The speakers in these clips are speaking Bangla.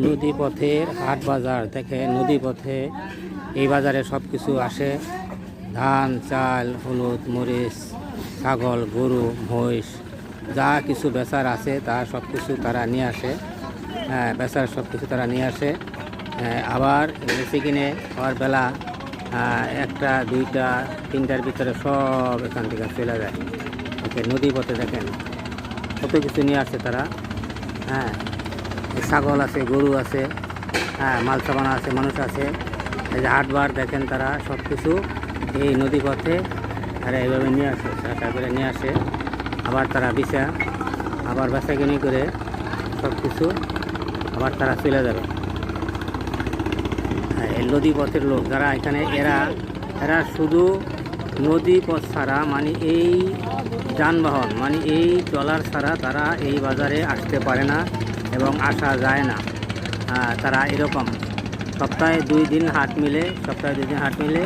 নদী পথের হাট বাজার দেখে নদী পথে এই বাজারে সব কিছু আসে। ধান চাল হলুদ মরিচ ছাগল গরু মহিষ যা কিছু বেচার আছে তা সব কিছু তারা নিয়ে আসে। হ্যাঁ বেচার সব কিছু তারা নিয়ে আসে। হ্যাঁ, আবার বেশি কিনে আবার বেলা একটা দুইটা তিনটার ভিতরে সব এখান থেকে চলে যায়। ওকে নদী পথে দেখেন কত কিছু নিয়ে আসে তারা। হ্যাঁ ছাগল আছে গরু আছে হ্যাঁ মাল সাবানা আছে মানুষ আছে। এই যে হাটবার দেখেন তারা সব কিছু এই নদী পথে তারা এইভাবে নিয়ে আসে করে নিয়ে আসে। আবার তারা বিছা আবার বেচা কিনি করে সব কিছু আবার তারা চলে যাবে। হ্যাঁ, এই নদী পথের লোক যারা এখানে এরা এরা শুধু নদী পথ ছাড়া মানে এই যানবাহন মানে এই চলার ছাড়া তারা এই বাজারে আসতে পারে না। এবং আসা যায় না। তারা এরকম। সপ্তাহে দুই দিন হাট মিলে, সপ্তাহে দুই দিন হাট মিলে।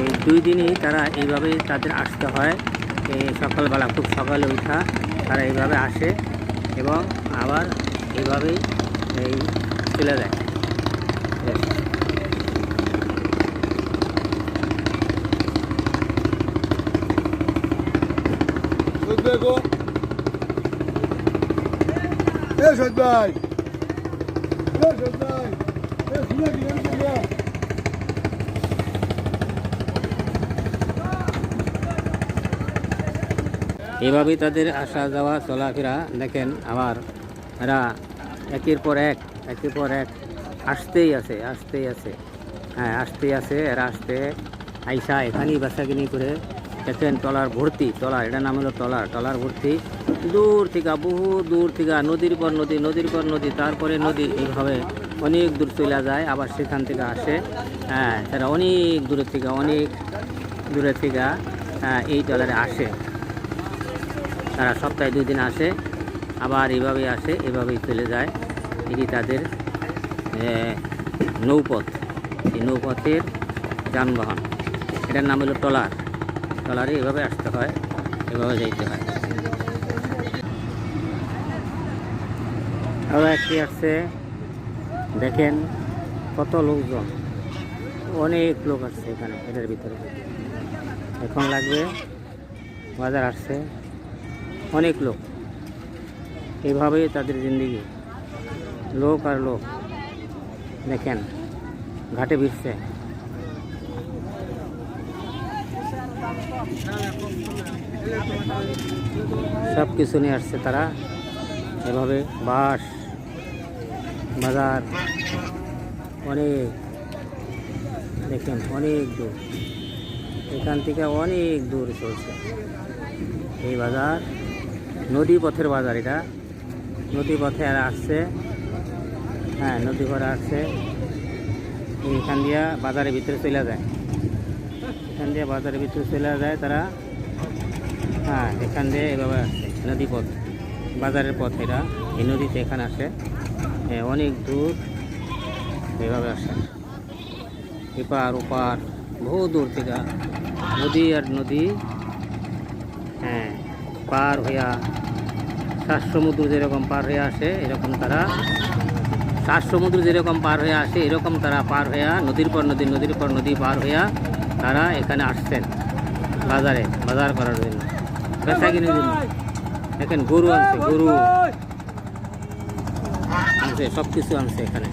এই দুই দিনই তারা এইভাবেই তাদের আসতে হয়। এই সকালবেলা খুব সকালে উঠা তারা এইভাবে আসে এবং আবার এইভাবেই এই চলে যায়। ব্যাস। শহীদ ভাই গো এ শহীদ ভাই এ শহীদ ভাই এ শুনে কি জানি তোমরা এভাবেই তাদের আসা যাওয়া, চলাফেরা, দেখেন আবার এরা একের পর এক, একের পর এক আসতেই আছে আসতেই আছে। হ্যাঁ আসতেই আছে, এরা আসতে আইসা এখানেই বেচাকিনি করে দেখেন টলার ভর্তি টলার এটা নাম হলো টলার টলার ভর্তি। দূর থেকে বহু দূর থেকে নদীর পর নদী নদীর পর নদী তারপরে নদী এইভাবে অনেক দূর চলে যায় আবার সেখান থেকে আসে। হ্যাঁ তারা অনেক দূরের থেকে অনেক দূরের থেকে হ্যাঁ, এই টলারে আসে। তারা সপ্তাহে দুই দিন আসে আবার এভাবেই আসে এভাবেই চলে যায়। এটি তাদের নৌপথ। এই নৌপথের যানবাহন। এটার নাম হলো ট্রলার ট্রলারে এভাবে আসতে হয় এভাবে যাইতে হয়। আরও একটি আসছে দেখেন কত লোকজন। অনেক লোক আসছে এখানে এটার ভিতরে। এখন লাগবে বাজার আসছে। অনেক লোক। এইভাবেই তাদের জিন্দিগি। লোক আর লোক। দেখেন, ঘাটে ভিড়ছে। সব কিছু নিয়ে আসছে তারা। এভাবে বাস বাজার। অনেক, দেখেন, অনেক দূর। এখান থেকে অনেক দূর চলছে। এই বাজার নদী পথের বাজার এটা। নদী পথে আর আসছে হ্যাঁ নদী পথে আসছে। এখান দিয়া বাজারের ভিতরে চলে যায়। এখান দিয়ে বাজারের ভিতরে চলে যায় তারা। হ্যাঁ এখান দিয়ে এভাবে আসছে নদী পথ বাজারের পথ এটা। এই নদীতে এখানে আসে। হ্যাঁ, অনেক দূর। এভাবে আসে এপার ওপার বহু দূর থেকে নদী আর নদী। হ্যাঁ পার হইয়া সাত সমুদ্র যেরকম পার হয়ে আসে এরকম তারা সাত সমুদ্র যেরকম পার হয়ে আসে এরকম তারা পার হইয়া নদীর পর নদী নদীর পর নদী পার হইয়া তারা এখানে আসছেন বাজারে বাজার করার জন্য। বেচা কিনে জন্য। দেখেন গরু আনছে গরু। আনছে সব কিছু আনছে এখানে।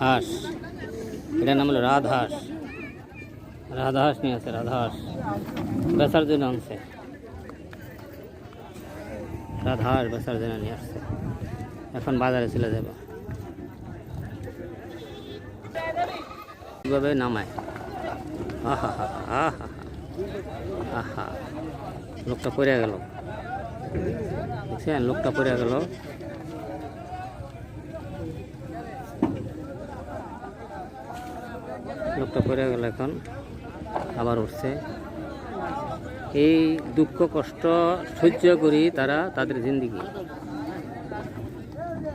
হাঁস। এটার নাম হলো রাজহাঁস। রাজহাঁস নিয়ে আছে, রাজহাঁস। বেচার জন্য আনছে। রাজহাঁস বেচার জন্য নিয়ে আসছে। এখন বাজারে চলে যাবে। কীভাবে নামায়? আহা হা আহা লোকটা পড়ে গেল। দেখছেন? লোকটা পড়ে গেল। লোকটা পড়ে গেল এখন। আবার উঠছে। এই দুঃখ, কষ্ট সহ্য করি তারা তাদের জিন্দিগি।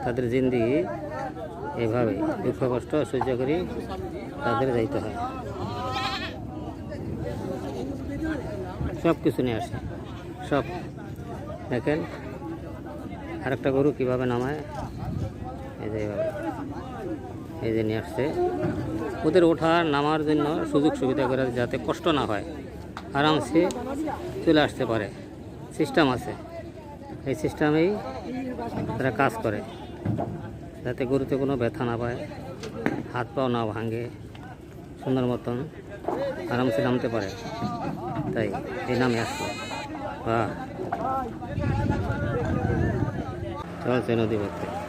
তাদের জিন্দিগি এভাবে দুঃখ, কষ্ট সহ্য করি। তাদের যাইতে হয়। সব কিছু নিয়ে আসছে সব। দেখেন, আরেকটা গরু কীভাবে নামায়? এই যে এইভাবে। এই যে নিয়ে আসছে। ওদের ওঠা নামার জন্য সুযোগ সুবিধা করে যাতে কষ্ট না হয়, আরামসে চলে আসতে পারে। সিস্টেম আছে। এই সিস্টেমেই তারা কাজ করে, যাতে গরুতে কোনো ব্যথা না পায়, হাত পাও না ভাঙে। সুন্দর মতন আরামসে নামতে পারে। তাই এই নামে আসলো। বাহ। চলছে নদী পথে